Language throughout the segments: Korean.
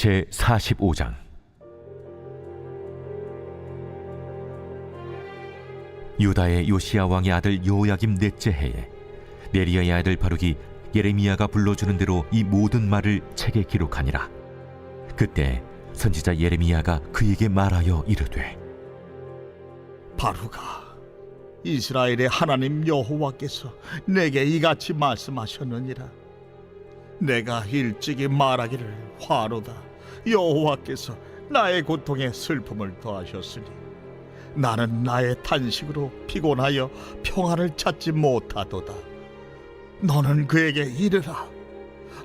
제 45장. 유다의 요시야 왕의 아들 요야김 넷째 해에 네리야의 아들 바룩이 예레미야가 불러주는 대로 이 모든 말을 책에 기록하니라. 그때 선지자 예레미야가 그에게 말하여 이르되 바루가 이스라엘의 하나님 여호와께서 내게 이같이 말씀하셨느니라. 내가 일찍이 말하기를 화로다 여호와께서 나의 고통에 슬픔을 더하셨으니 나는 나의 탄식으로 피곤하여 평안을 찾지 못하도다. 너는 그에게 이르라.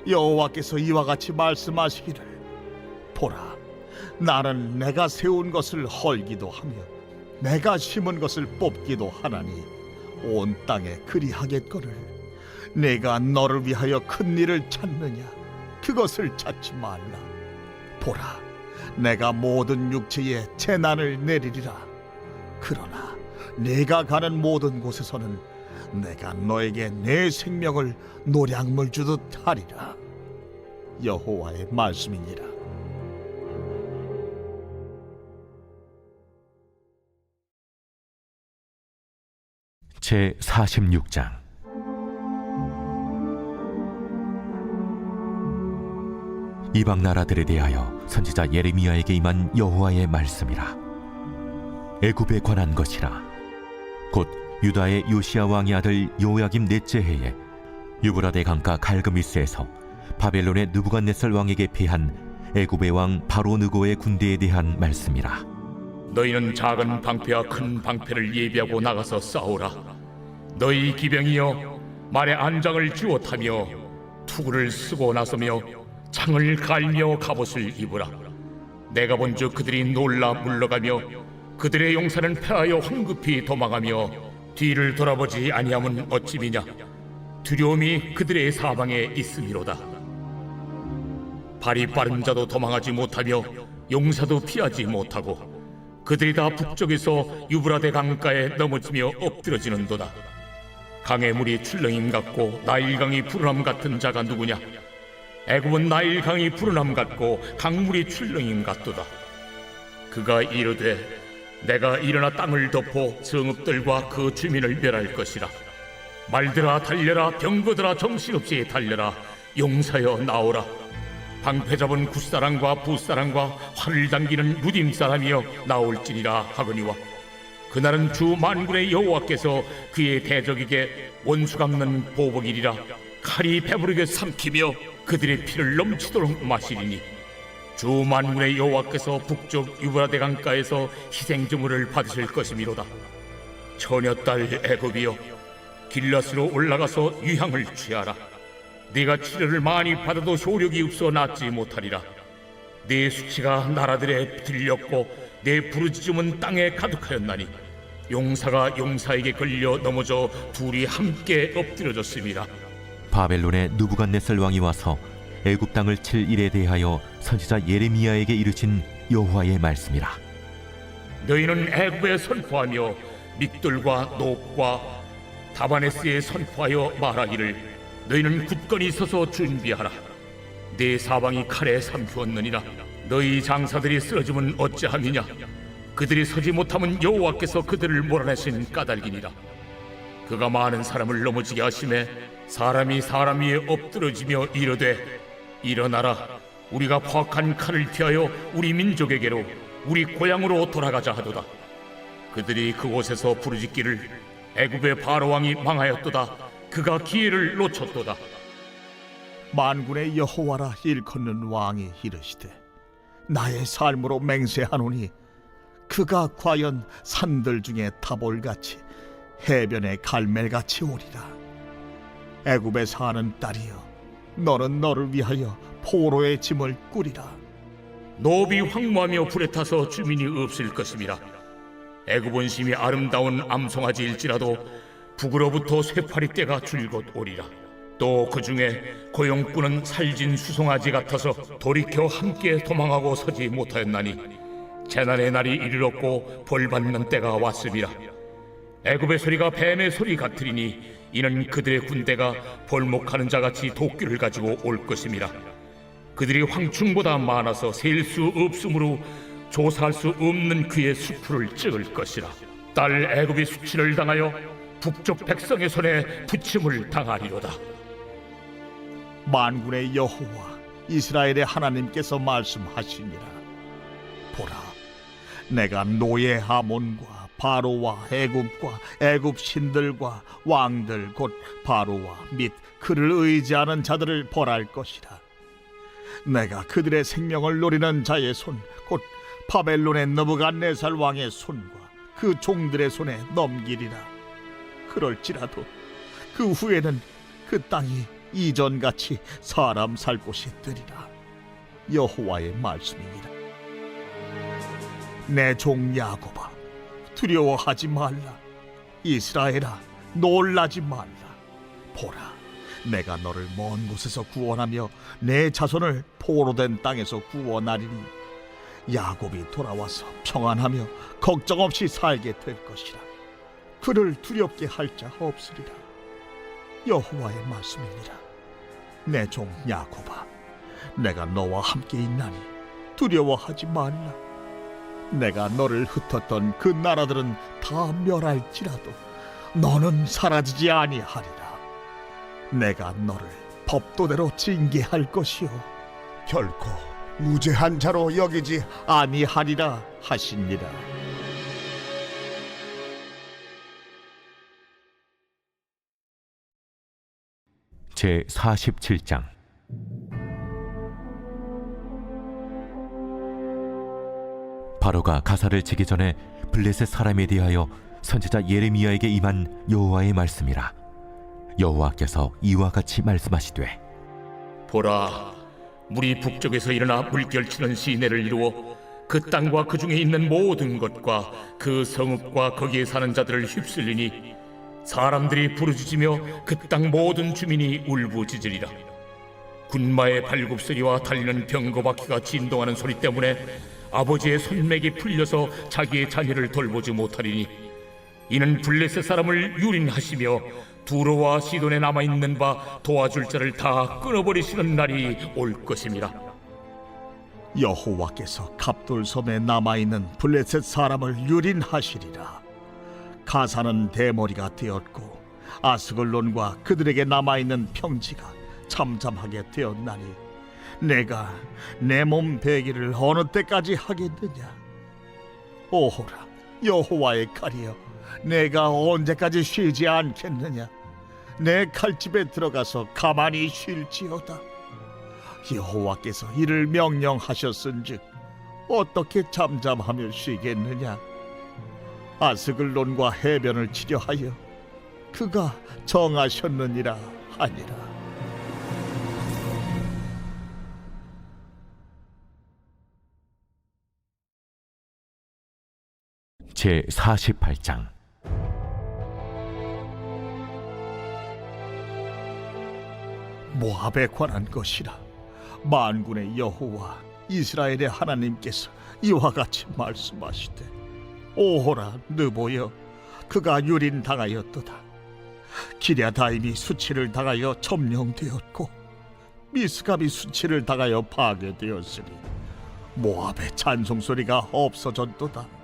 여호와께서 이와 같이 말씀하시기를 보라. 나는 내가 세운 것을 헐기도 하며 내가 심은 것을 뽑기도 하나니 온 땅에 그리하겠거늘. 내가 너를 위하여 큰 일을 찾느냐? 그것을 찾지 말라 보라 내가 모든 육체에 재난을 내리리라. 그러나 내가 가는 모든 곳에서는 내가 너에게 내 생명을 노량물 주듯 하리라. 여호와의 말씀이니라. 제 46장. 이방 나라들에 대하여 선지자 예레미야에게 임한 여호와의 말씀이라. 애굽에 관한 것이라. 곧 유다의 요시야 왕의 아들 요야김 넷째 해에 유브라데 강가 갈그미스에서 바벨론의 느부갓네살 왕에게 피한 애굽의 왕 바로 느고의 군대에 대한 말씀이라. 너희는 작은 방패와 큰 방패를 예비하고 나가서 싸우라. 너희 기병이여 말에 안장을 쥐어 타며 투구를 쓰고 나서며 창을 갈며 갑옷을 입으라. 내가 본즉 그들이 놀라 물러가며 그들의 용사는 패하여 황급히 도망하며 뒤를 돌아보지 아니함은 어찌미냐 두려움이 그들의 사방에 있음이로다. 발이 빠른 자도 도망하지 못하며 용사도 피하지 못하고 그들이 다 북쪽에서 유브라데 강가에 넘어지며 엎드러지는도다. 강의 물이 출렁임 같고 나일강이 푸른함 같은 자가 누구냐? 애굽은 나일강이 푸른함 같고 강물이 출렁임 같도다. 그가 이르되 내가 일어나 땅을 덮어 성읍들과 그 주민을 멸할 것이라. 말들아 달려라 병거들아 정신없이 달려라 용사여 나오라. 방패 잡은 굿사람과 부사람과 활을 당기는 무딤 사람이여 나올지니라 하거니와 그날은 주 만군의 여호와께서 그의 대적에게 원수 갚는 보복이리라 칼이 배부르게 삼키며 그들의 피를 넘치도록 마시리니 주 만군의 여호와께서 북쪽 유브라데 강가에서 희생 제물을 받으실 것이미로다 처녀 딸 애굽이여 길라스로 올라가서 유향을 취하라 네가 치료를 많이 받아도 효력이 없어 낫지 못하리라. 네 수치가 나라들에 들렸고 네 부르짖음은 땅에 가득하였나니 용사가 용사에게 걸려 넘어져 둘이 함께 엎드려졌습니다. 바벨론의 누부갓네살 왕이 와서 애굽 땅을 칠 일에 대하여 선지자 예레미야에게 이르신 여호와의 말씀이라 너희는 애굽에 선포하며 믹돌과 녹과 다바네스에 선포하여 말하기를 너희는 굳건히 서서 준비하라. 네 사방이 칼에 삼키었느니라. 너희 장사들이 쓰러지면 어찌함이냐? 그들이 서지 못하면 여호와께서 그들을 몰아내신 까닭이니라. 그가 많은 사람을 넘어지게 하심에 사람이 사람 위에 엎드러지며 이르되 일어나라. 우리가 포악한 칼을 피하여 우리 민족에게로 우리 고향으로 돌아가자 하도다. 그들이 그곳에서 부르짖기를 애굽의 바로 왕이 망하였도다. 그가 기회를 놓쳤도다. 만군의 여호와라 일컫는 왕이 이르시되 나의 삶으로 맹세하노니 그가 과연 산들 중에 타볼같이 해변의 갈멜같이 오리라. 애굽에 사는 딸이여 너는 너를 위하여 포로의 짐을 꾸리라. 노비 황무하며 불에 타서 주민이 없을 것임이라 애굽은 심히 아름다운 암송아지일지라도 북으로부터 쇠파리 떼가 줄곧 오리라. 또 그 중에 고용꾼은 살진 수송아지 같아서 돌이켜 함께 도망하고 서지 못하였나니 재난의 날이 이르렀고 벌 받는 때가 왔음이라 애굽의 소리가 뱀의 소리 같으리니 이는 그들의 군대가 벌목하는 자같이 도끼를 가지고 올 것임이라 그들이 황충보다 많아서 셀 수 없으므로 조사할 수 없는 그의 수풀을 찍을 것이라. 딸 애굽이 수치를 당하여 북쪽 백성의 손에 부침을 당하리로다. 만군의 여호와 이스라엘의 하나님께서 말씀하시니라 보라 내가 노예 하몬과 바로와 애굽과 애굽 신들과 왕들 곧 바로와 및 그를 의지하는 자들을 벌할 것이라. 내가 그들의 생명을 노리는 자의 손 곧 바벨론의 느부갓네살 왕의 손과 그 종들의 손에 넘기리라. 그럴지라도 그 후에는 그 땅이 이전같이 사람 살 곳이 되리라. 여호와의 말씀이니라. 내 종 야곱아 두려워하지 말라. 이스라엘아 놀라지 말라. 보라 내가 너를 먼 곳에서 구원하며 내 자손을 포로된 땅에서 구원하리니 야곱이 돌아와서 평안하며 걱정 없이 살게 될 것이라. 그를 두렵게 할 자 없으리라. 여호와의 말씀이니라. 내 종 야곱아 내가 너와 함께 있나니 두려워하지 말라 내가 너를 흩었던 그 나라들은 다 멸할지라도 너는 사라지지 아니하리라. 내가 너를 법도대로 징계할 것이요. 결코 무죄한 자로 여기지 아니하리라 하시니라 제 47장 바로가 가사를 치기 전에 블레셋 사람에 대하여 선지자 예레미야에게 임한 여호와의 말씀이라. 여호와께서 이와 같이 말씀하시되 보라 물이 북쪽에서 일어나 물결치는 시내를 이루어 그 땅과 그 중에 있는 모든 것과 그 성읍과 거기에 사는 자들을 휩쓸리니 사람들이 부르짖으며 그 땅 모든 주민이 울부짖으리라 군마의 발굽소리와 달리는 병거바퀴가 진동하는 소리 때문에 아버지의 손맥이 풀려서 자기의 자녀를 돌보지 못하리니 이는 블레셋 사람을 유린하시며 두로와 시돈에 남아 있는 바 도와줄 자를 다 끊어버리시는 날이 올 것임이라. 여호와께서 갑돌섬에 남아 있는 블레셋 사람을 유린하시리라 가사는 대머리가 되었고 아스글론과 그들에게 남아 있는 평지가 잠잠하게 되었나니 내가 내 몸 베기를 어느 때까지 하겠느냐? 오호라 여호와의 칼이여 내가 언제까지 쉬지 않겠느냐? 내 칼집에 들어가서 가만히 쉴지어다. 여호와께서 이를 명령하셨은즉 어떻게 잠잠하며 쉬겠느냐? 아스글론과 해변을 치려하여 그가 정하셨느니라 하니라 제 48장. 모압에 관한 것이라 만군의 여호와 이스라엘의 하나님께서 이와 같이 말씀하시되 오호라 느보여 그가 유린 당하였도다. 기랴다임이 수치를 당하여 점령되었고 미스갑이 수치를 당하여 파괴되었으니 모압의 찬송 소리가 없어졌도다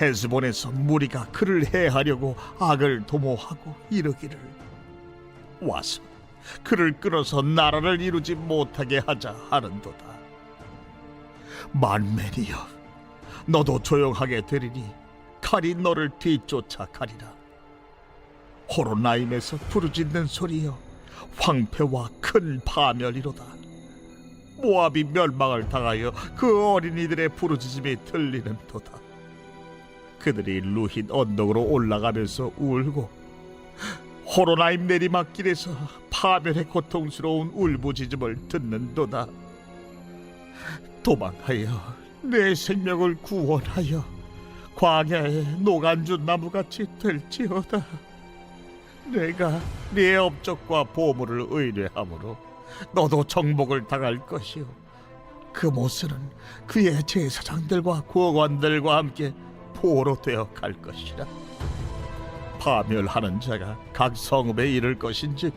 헤스본에서 무리가 그를 해하려고 악을 도모하고 이르기를 와서 그를 끌어서 나라를 이루지 못하게 하자 하는도다. 만맨이여, 너도 조용하게 되리니 칼이 너를 뒤쫓아 가리라. 호로나임에서 부르짖는 소리여, 황폐와 큰 파멸이로다. 모압이 멸망을 당하여 그 어린이들의 부르짖음이 들리는도다. 그들이 루힌 언덕으로 올라가면서 울고 호로나임 내리막길에서 파멸의 고통스러운 울부짖음을 듣는도다. 도망하여 내 생명을 구원하여 광야의 노간주 나무같이 될지어다. 내가 네 업적과 보물을 의뢰함으로 너도 정복을 당할 것이요. 그 모습은 그의 제사장들과 구원들과 함께 포로 되어 갈 것이라. 파멸하는 자가 각 성읍에 이를 것인즉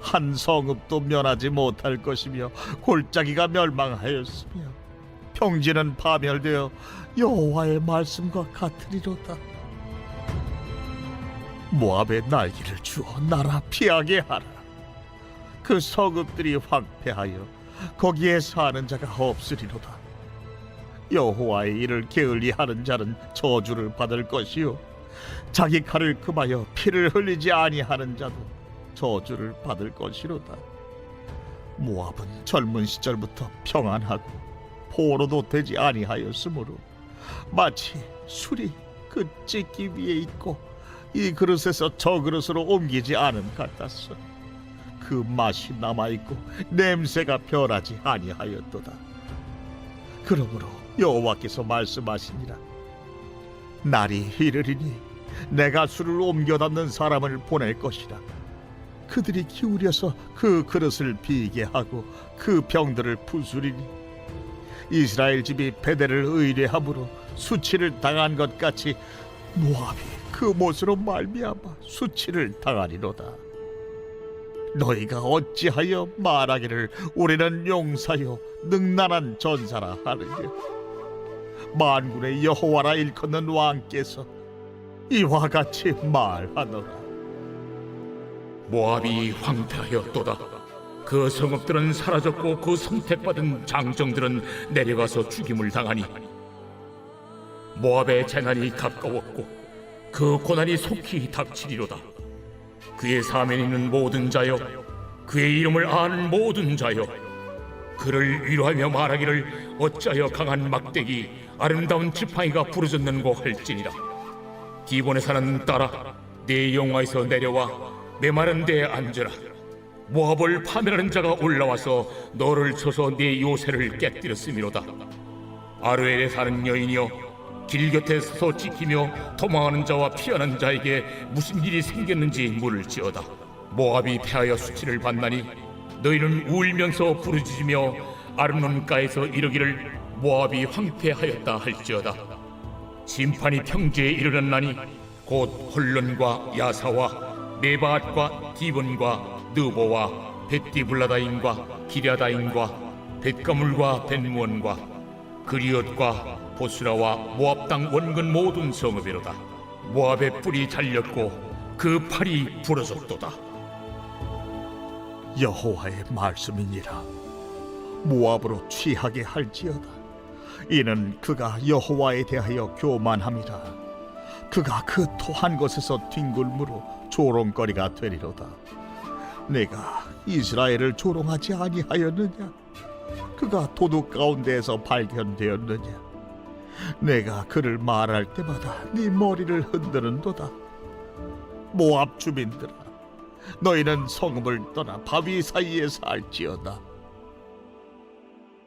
한 성읍도 면하지 못할 것이며 골짜기가 멸망하였으며 평지는 파멸되어 여호와의 말씀과 같으리로다. 모압의 날개를 주어 나라 피하게 하라. 그 성읍들이 황폐하여 거기에 사는 자가 없으리로다. 여호와의 일을 게을리하는 자는 저주를 받을 것이요 자기 칼을 금하여 피를 흘리지 아니하는 자도 저주를 받을 것이로다. 모압은 젊은 시절부터 평안하고 포로도 되지 아니하였으므로 마치 술이 그 찢기 위에 있고 이 그릇에서 저 그릇으로 옮기지 않음 같았어. 그 맛이 남아 있고 냄새가 변하지 아니하였도다. 그러므로 여호와께서 말씀하시니라. 날이 이르리니 내가 술을 옮겨 담는 사람을 보낼 것이라. 그들이 기울여서 그 그릇을 비게 하고 그 병들을 부수리니. 이스라엘 집이 베델을 의뢰함으로 수치를 당한 것 같이 모압이 그 못으로 말미암아 수치를 당하리로다. 너희가 어찌하여 말하기를 우리는 용사요 능란한 전사라 하느냐 만군의 여호와라 일컫는 왕께서 이와 같이 말하노라 모압이 황폐하였도다. 그 성읍들은 사라졌고 그 선택받은 장정들은 내려가서 죽임을 당하니 모압의 재난이 가까웠고 그 고난이 속히 닥치리로다. 그의 사면에 있는 모든 자여, 그의 이름을 아는 모든 자여, 그를 위로하며 말하기를 어찌하여 강한 막대기, 아름다운 지팡이가 부르짖는고 할지니라. 기본에 사는 딸아, 내 영화에서 내려와 메마른 데에 앉으라. 모압을 파멸하는 자가 올라와서 너를 쳐서 네 요새를 깨뜨렸음이로다. 아르엘에 사는 여인이여 길 곁에 서서 지키며 도망하는 자와 피하는 자에게 무슨 일이 생겼는지 물을지어다. 모압이 패하여 수치를 받나니 너희는 울면서 부르짖으며 아르논가에서 이르기를 모압이 황폐하였다 할지어다. 심판이 평지에 이르렀나니 곧 홀론과 야사와 메바앗과 디본과 느보와 벳디블라다인과 기랴다인과 벳가물과 벳무원과 그리엇과 보스라와 모압 땅 원근 모든 성읍이로다 모압의 뿔이 잘렸고 그 팔이 부러졌도다 여호와의 말씀이니라. 모압으로 취하게 할지어다. 이는 그가 여호와에 대하여 교만함이라. 그가 그 토한 곳에서 뒹굴므로 조롱거리가 되리로다. 내가 이스라엘을 조롱하지 아니하였느냐? 그가 도둑 가운데에서 발견되었느냐? 내가 그를 말할 때마다 네 머리를 흔드는도다. 모압 주민들아 너희는 성읍을 떠나 바위 사이에 살지어다.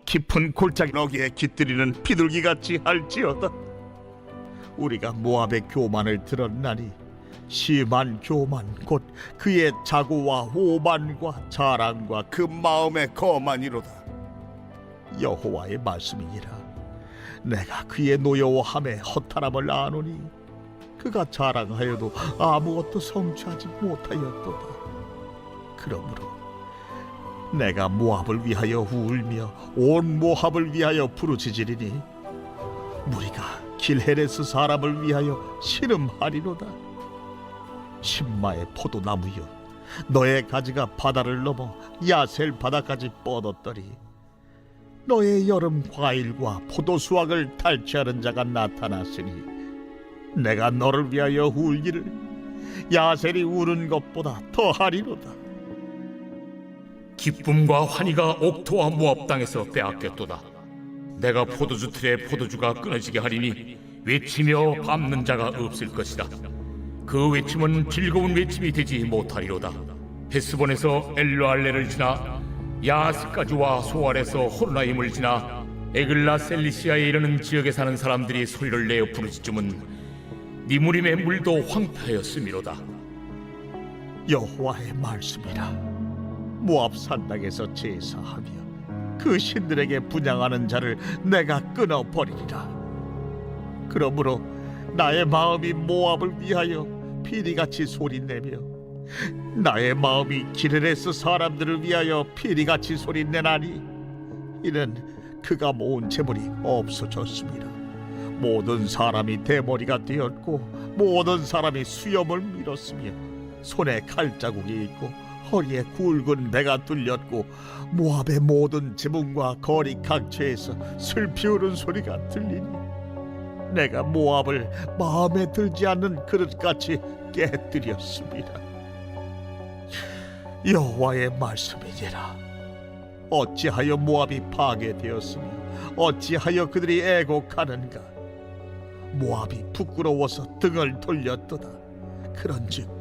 깊은 골짜기 너기에 깃들이는 비둘기 같이 할지어다. 우리가 모압의 교만을 들었나니 심한 교만 곧 그의 자고와 오만과 자랑과 그 마음의 거만이로다. 여호와의 말씀이니라. 내가 그의 노여워함에 허탈함을 아노니 그가 자랑하여도 아무것도 성취하지 못하였도다 그러므로 내가 모압을 위하여 울며 온 모압을 위하여 부르짖으리니 무리가 길헤레스 사람을 위하여 신음하리로다. 신마의 포도나무여 너의 가지가 바다를 넘어 야셀 바다까지 뻗었더리 너의 여름 과일과 포도 수확을 탈취하는 자가 나타났으니 내가 너를 위하여 울기를 야셀이 우는 것보다 더하리로다 기쁨과 환희가 옥토와 모압 땅에서 빼앗겼도다. 내가 포도주 틀에 포도주가 끊어지게 하리니 외치며 밟는 자가 없을 것이다. 그 외침은 즐거운 외침이 되지 못하리로다. 헤스본에서 엘로알레를 지나 야스까지와 소알에서 호르나임을 지나 에글라 셀리시아에 이르는 지역에 사는 사람들이 소리를 내어 부르짖음은 니무림의 물도 황폐하였음이로다. 여호와의 말씀이라 모압 산당에서 제사하며 그 신들에게 분양하는 자를 내가 끊어 버리리라 그러므로 나의 마음이 모압을 위하여 피리같이 소리내며 나의 마음이 기르레스 사람들을 위하여 피리같이 소리내나니 이는 그가 모은 재물이 없어졌습니다. 모든 사람이 대머리가 되었고 모든 사람이 수염을 밀었으며 손에 칼자국이 있고 허리에 굵은 배가 뚫렸고 모압의 모든 지붕과 거리 각처에서 슬피 우는 소리가 들리니 내가 모압을 마음에 들지 않는 그릇같이 깨뜨렸습니다. 여호와의 말씀이니라. 어찌하여 모압이 파괴되었으며 어찌하여 그들이 애곡하는가? 모압이 부끄러워서 등을 돌렸도다. 그런즉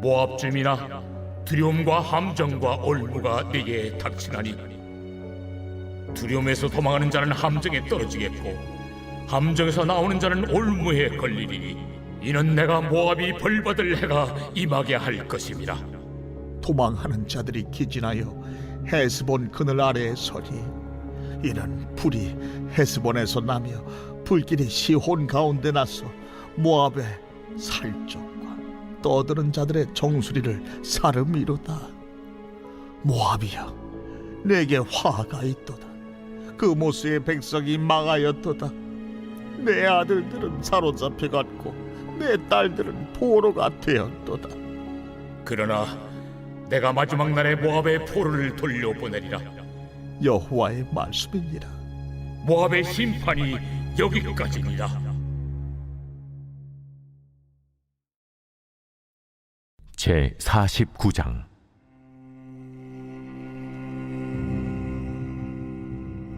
모압 주민아, 두려움과 함정과 올무가 내게 닥치나니 두려움에서 도망하는 자는 함정에 떨어지겠고 함정에서 나오는 자는 올무에 걸리리니 이는 내가 모압이 벌받을 해가 임하게 할 것임이라 도망하는 자들이 기진하여 헤스본 그늘 아래에 서리 이는 불이 헤스본에서 나며 불길이 시혼 가운데 나서 모압의 살적과 떠드는 자들의 정수리를 사르미로다. 모압이여 내게 화가 있도다. 그 모스의 백성이 망하였도다. 내 아들들은 사로잡혀 갔고 내 딸들은 포로가 되었도다. 그러나 내가 마지막 날에 모압의 포로를 돌려보내리라. 여호와의 말씀이니라. 모압의 심판이 여기까지니라 제 49장.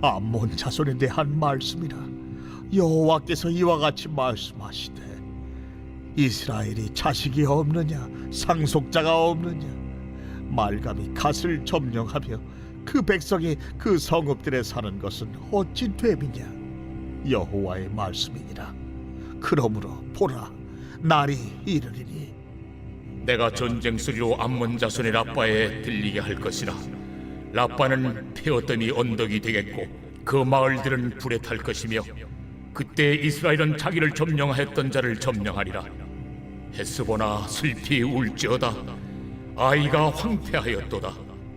암몬 자손에 대한 말씀이라 여호와께서 이와 같이 말씀하시되 이스라엘이 자식이 없느냐 상속자가 없느냐 말감이 갓을 점령하며 그 백성이 그 성읍들에 사는 것은 어찌 됨이냐? 여호와의 말씀이니라. 그러므로 보라 날이 이르리니 내가 전쟁 소리로 암몬 자손의 라빠에 들리게 할 것이라. 라빠는 폐어더미 언덕이 되겠고 그 마을들은 불에 탈 것이며 그때 이스라엘은 자기를 점령하였던 자를 점령하리라. 헤스보나 슬피 울지어다. 아이가 황폐하였도다.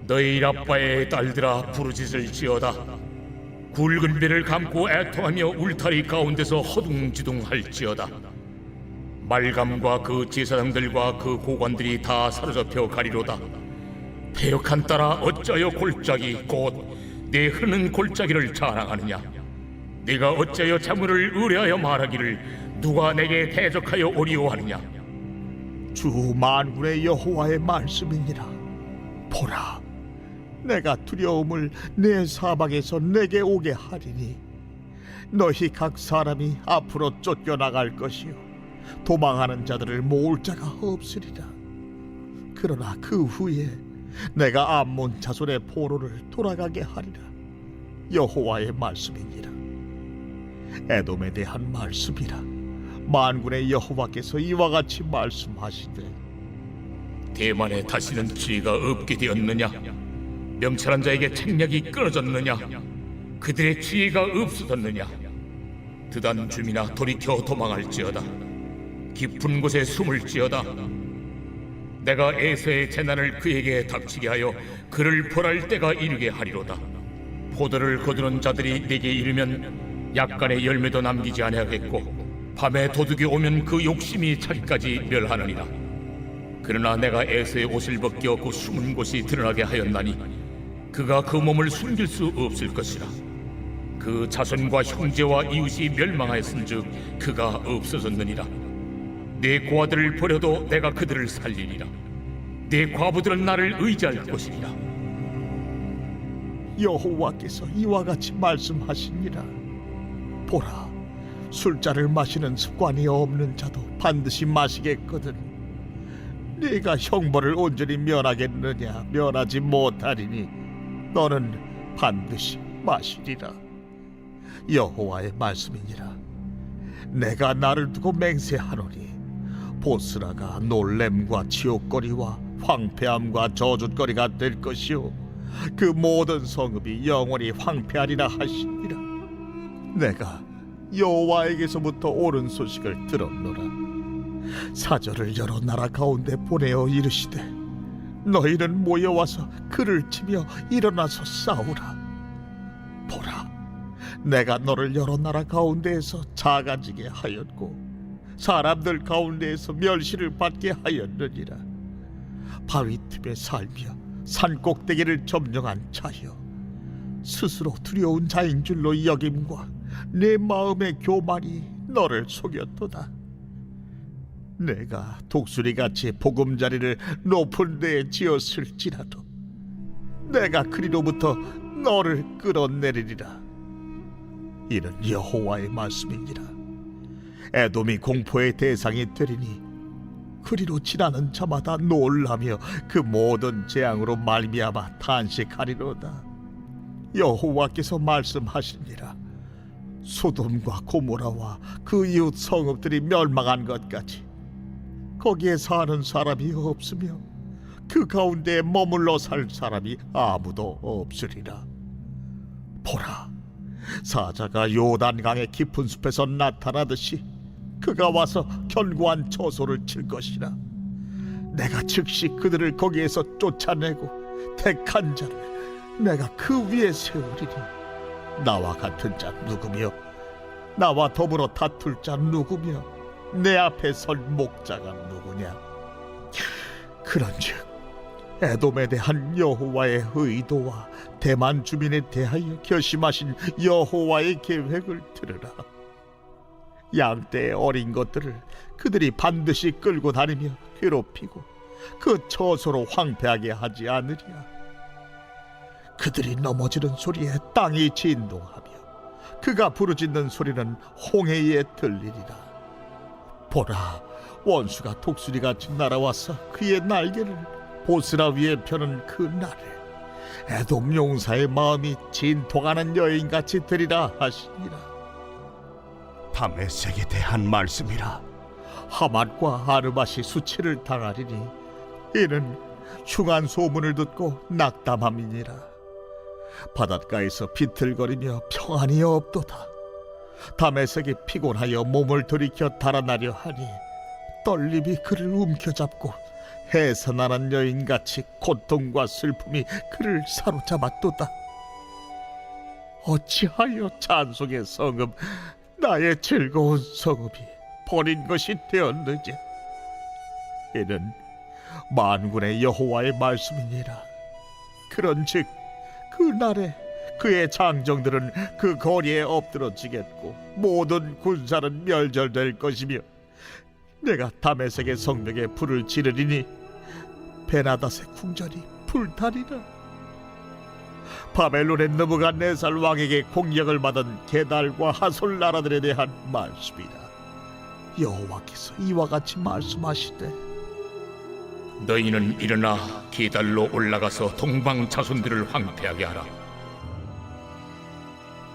너희 라빠의 딸들아 부르짖을 지어다. 굵은 배를 감고 애통하며 울타리 가운데서 허둥지둥할지어다 말감과 그 제사장들과 그 고관들이 다 사로잡혀 가리로다. 폐역한 딸아 어찌하여 골짜기 곧 내 흐르는 골짜기를 자랑하느냐? 네가 어찌하여 자물을 의뢰하여 말하기를 누가 내게 대적하여 오리오하느냐? 주 만군의 여호와의 말씀이니라 보라 내가 두려움을 내 사방에서 내게 오게 하리니 너희 각 사람이 앞으로 쫓겨나갈 것이요 도망하는 자들을 모을 자가 없으리라 그러나 그 후에 내가 암몬 자손의 포로를 돌아가게 하리라 여호와의 말씀이니라 에돔에 대한 말씀이라 만군의 여호와께서 이와 같이 말씀하시되 대만에 다시는 지혜가 없게 되었느냐? 명철한 자에게 책략이 끊어졌느냐? 그들의 지혜가 없어졌느냐? 드단 주민아 돌이켜 도망할지어다. 깊은 곳에 숨을지어다. 내가 에서의 재난을 그에게 닥치게 하여 그를 벌할 때가 이르게 하리로다. 포도를 거두는 자들이 내게 이르면 약간의 열매도 남기지 아니하겠고 밤에 도둑이 오면 그 욕심이 자기까지 멸하느니라. 그러나 내가 에서의 옷을 벗겨 그 숨은 곳이 드러나게 하였나니 그가 그 몸을 숨길 수 없을 것이라. 그 자손과 형제와 이웃이 멸망하였은즉 그가 없어졌느니라. 내 고아들을 버려도 내가 그들을 살리리라. 내 과부들은 나를 의지할 것이리라. 여호와께서 이와 같이 말씀하시니라. 보라 술자를 마시는 습관이 없는 자도 반드시 마시겠거든. 네가 형벌을 온전히 면하겠느냐? 면하지 못하리니 너는 반드시 마시리라. 여호와의 말씀이니라. 내가 나를 두고 맹세하노니 보스라가 놀램과 치욕거리와 황폐함과 저주거리가 될 것이요 그 모든 성읍이 영원히 황폐하리라 하시니라. 내가 여호와에게서부터 옳은 소식을 들었노라. 사절을 여러 나라 가운데 보내어 이르시되 너희는 모여와서 그를 치며 일어나서 싸우라. 보라 내가 너를 여러 나라 가운데에서 작아지게 하였고 사람들 가운데에서 멸시를 받게 하였느니라. 바위 틈에 살며 산 꼭대기를 점령한 자여 스스로 두려운 자인 줄로 여김과 내 마음의 교만이 너를 속였도다. 내가 독수리같이 보금자리를 높은 데에 지었을지라도 내가 그리로부터 너를 끌어내리리라. 이는 여호와의 말씀이니라 에돔이 공포의 대상이 되리니 그리로 지나는 자마다 놀라며 그 모든 재앙으로 말미암아 탄식하리로다. 여호와께서 말씀하시니라 소돔과 고모라와 그 이웃 성읍들이 멸망한 것 같이 거기에 사는 사람이 없으며 그 가운데 머물러 살 사람이 아무도 없으리라. 보라 사자가 요단강의 깊은 숲에서 나타나듯이 그가 와서 견고한 처소를 칠 것이라. 내가 즉시 그들을 거기에서 쫓아내고 택한 자를 내가 그 위에 세우리니. 나와 같은 자 누구며? 나와 더불어 다툴 자 누구며? 내 앞에 설 목자가 누구냐? 그런즉 에돔에 대한 여호와의 의도와 대만 주민에 대하여 결심하신 여호와의 계획을 들으라 양떼의 어린 것들을 그들이 반드시 끌고 다니며 괴롭히고 그 처소로 황폐하게 하지 않으리라 그들이 넘어지는 소리에 땅이 진동하며 그가 부르짖는 소리는 홍해에 들리리라. 보라 원수가 독수리같이 날아와서 그의 날개를 보스라 위에 펴는 그 날을 에돔 용사의 마음이 진통하는 여인같이 되리라 하시니라 다메섹에 대한 말씀이라. 하맛과 아르맛이 수치를 당하리니 이는 흉한 소문을 듣고 낙담함이니라. 바닷가에서 비틀거리며 평안이 없도다. 다메섹이 피곤하여 몸을 돌이켜 달아나려 하니 떨림이 그를 움켜잡고 해산하는 여인같이 고통과 슬픔이 그를 사로잡았도다. 어찌하여 찬송의 성읍 나의 즐거운 성읍이 버린 것이 되었느냐? 이는 만군의 여호와의 말씀이니라. 그런즉 그 날에 그의 장정들은 그 거리에 엎드러지겠고 모든 군사는 멸절될 것이며 내가 다메섹의 성벽에 불을 지르리니 베나닷의 궁전이 불타리라 바벨론의 느부갓네살 왕에게 공격을 받은 게달과 하솔 나라들에 대한 말씀이다 여호와께서 이와 같이 말씀하시되 너희는 일어나 기달로 올라가서 동방 자손들을 황폐하게 하라.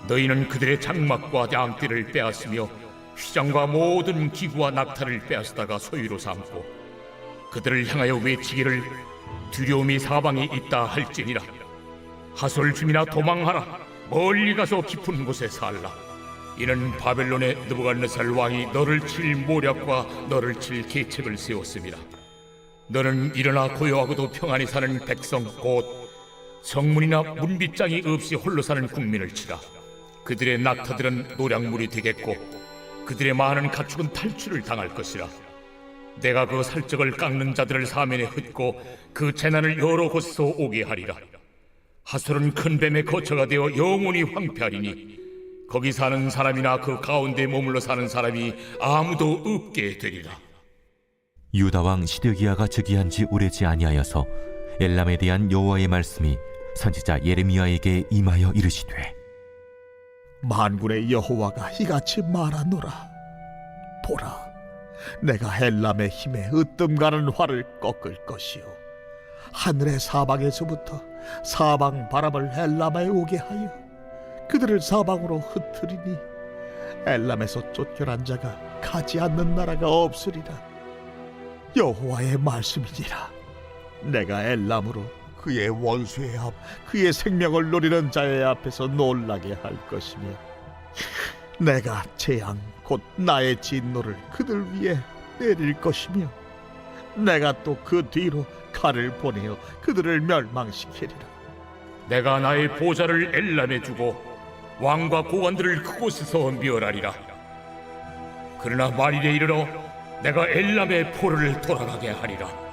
너희는 그들의 장막과 양떼를 빼앗으며 휘장과 모든 기구와 낙타를 빼앗다가 소유로 삼고 그들을 향하여 외치기를 두려움이 사방에 있다 할지니라. 하솔 주민아 도망하라. 멀리 가서 깊은 곳에 살라. 이는 바벨론의 느부갓네살 왕이 너를 칠 모략과 너를 칠 계책을 세웠습니다. 너는 일어나 고요하고도 평안히 사는 백성 곧 성문이나 문빗장이 없이 홀로 사는 국민을 치라 그들의 낙타들은 노량물이 되겠고 그들의 많은 가축은 탈출을 당할 것이라 내가 그 살적을 깎는 자들을 사면에 흩고 그 재난을 여러 곳에서 오게 하리라 하솔은 큰 뱀의 거처가 되어 영원히 황폐하리니 거기 사는 사람이나 그 가운데 머물러 사는 사람이 아무도 없게 되리라. 유다 왕 시드기야가 즉위한 지 오래지 아니하여서 엘람에 대한 여호와의 말씀이 선지자 예레미야에게 임하여 이르시되 만군의 여호와가 이같이 말하노라. 보라 내가 엘람의 힘에 으뜸 가는 활을 꺾을 것이요. 하늘의 사방에서부터 사방 바람을 엘람에 오게 하여 그들을 사방으로 흩트리니 엘람에서 쫓겨난 자가 가지 않는 나라가 없으리라. 여호와의 말씀이니라. 내가 엘람으로 그의 원수의 앞 그의 생명을 노리는 자의 앞에서 놀라게 할 것이며 내가 재앙 곧 나의 진노를 그들 위에 내릴 것이며 내가 또 그 뒤로 칼을 보내어 그들을 멸망시키리라 내가 나의 보좌를 엘람에 주고 왕과 고관들을 그곳에서 멸하리라. 그러나 말일에 이르러 내가 엘람의 포를 돌아가게 하리라.